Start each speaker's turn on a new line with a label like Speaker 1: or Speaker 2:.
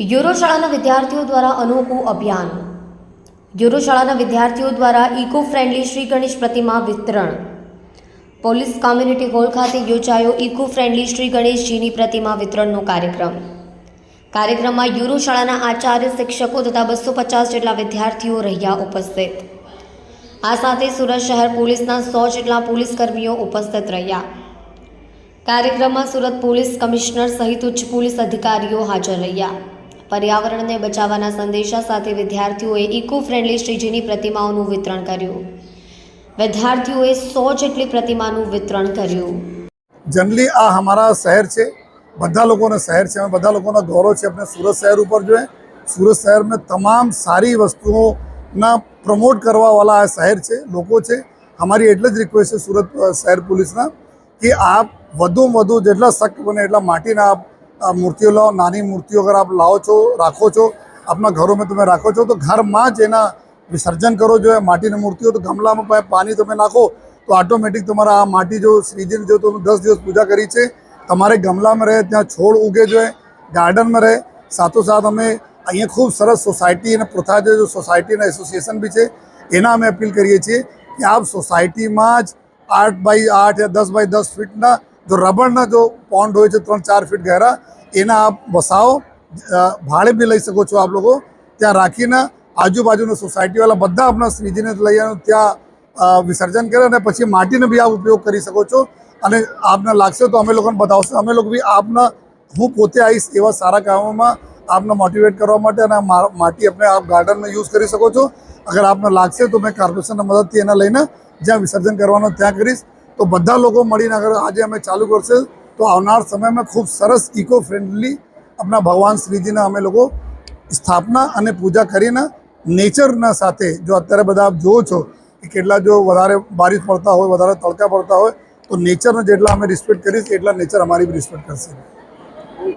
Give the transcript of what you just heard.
Speaker 1: Euro શાળાના વિદ્યાર્થીઓ દ્વારા અનોખું અભિયાન. યુરો શાળાના વિદ્યાર્થીઓ દ્વારા ઇકો ફ્રેન્ડલી શ્રી ગણેશ પ્રતિમા વિતરણ. પોલીસ કોમ્યુનિટી હોલ ખાતે યોજાયો ઇકો ફ્રેન્ડલી શ્રી ગણેશજીની પ્રતિમા વિતરણનો કાર્યક્રમ. કાર્યક્રમમાં યુરો શાળાના આચાર્ય, શિક્ષકો તથા બસો પચાસ જેટલા વિદ્યાર્થીઓ રહ્યા ઉપસ્થિત. આ સાથે સુરત શહેર પોલીસના સો જેટલા પોલીસ કર્મીઓ ઉપસ્થિત રહ્યા. કાર્યક્રમમાં સુરત પોલીસ કમિશનર સહિત ઉચ્ચ પોલીસ અધિકારીઓ હાજર રહ્યા. પર્યાવરણને બચાવવાના સંદેશા સાથે વિદ્યાર્થીઓએ ઇકો ફ્રેન્ડલી શ્રીજીની પ્રતિમાઓનું વિતરણ કર્યું. વિદ્યાર્થીઓએ સો જેટલી પ્રતિમાનું વિતરણ કર્યું.
Speaker 2: જનરલી આ અમારા શહેર છે. બધા લોકોના શહેર છે. અમે બધા લોકોનો ગૌરવ છે. આપણે સુરત શહેર ઉપર જોઈએ. સુરત શહેરમાં તમામ સારી વસ્તુઓના પ્રમોટ કરવાવાળા આ શહેર છે, લોકો છે. અમારી એટલે જ રિક્વેસ્ટ છે સુરત શહેર પોલીસના કે આપ વધુમાં વધુ જેટલા શક્ય બને એટલા માટીના આપ મૂર્તિઓ લાવો, નાની મૂર્તિઓ અગર આપ લાવો છો, રાખો છો, આપના ઘરોમાં તમે રાખો છો, તો ઘરમાં જ એના વિસર્જન કરો. જો એ માટીની મૂર્તિઓ તો ગમલામાં પાણી તમે નાખો, તો ઓટોમેટિક તમારા આ માટી જો શ્રીજી જો તમે દસ દિવસ પૂજા કરી છે, તમારે ગમલામાં રહે, ત્યાં છોડ ઉગે જોઈએ ગાર્ડનમાં રહે. સાથોસાથ અમે અહીંયા ખૂબ સરસ સોસાયટી અને પ્રથા જો સોસાયટીના એસોસિએશન બી છે, એના અમે અપીલ કરીએ છીએ કે આપ સોસાયટીમાં જ આઠ બાય આઠ યા દસ બાય દસ ફીટના જો રબરના જો પોન્ડ હોય છે ત્રણ ચાર ફીટ ગહેરા, એના આપ વસાવો ભાડે બી લઈ શકો છો આપ લોકો. ત્યાં રાખીને આજુબાજુના સોસાયટીવાળા બધા આપણા શ્રીજીને લઈ ત્યાં વિસર્જન કરે અને પછી માટીનો બી આપ ઉપયોગ કરી શકો છો. અને આપને લાગશે તો અમે લોકોને બતાવશો. અમે લોકો બી આપના, હું પોતે આવીશ એવા સારા કામોમાં આપને મોટિવેટ કરવા માટે અને માટી આપણે આપ ગાર્ડનમાં યુઝ કરી શકો છો. અગર આપને લાગશે તો મેં કોર્પોરેશનના મદદથી એના લઈને જ્યાં વિસર્જન કરવાનું ત્યાં કરીશ. તો બધા લોકો મળીને અગર આજે અમે ચાલુ કરશે, તો આવનાર સમયમાં ખૂબ સરસ ઇકો ફ્રેન્ડલી આપણા ભગવાન શ્રીજીના અમે લોકો સ્થાપના અને પૂજા કરીને નેચરના સાથે, જો અત્યારે બધા આપ જુઓ છો કે કેટલા જો વધારે બારીશ પડતા હોય, વધારે તડકા પડતા હોય, તો નેચરને જેટલા અમે રિસ્પેક્ટ કરીશ એટલા નેચર અમારી રિસ્પેક્ટ કરશે.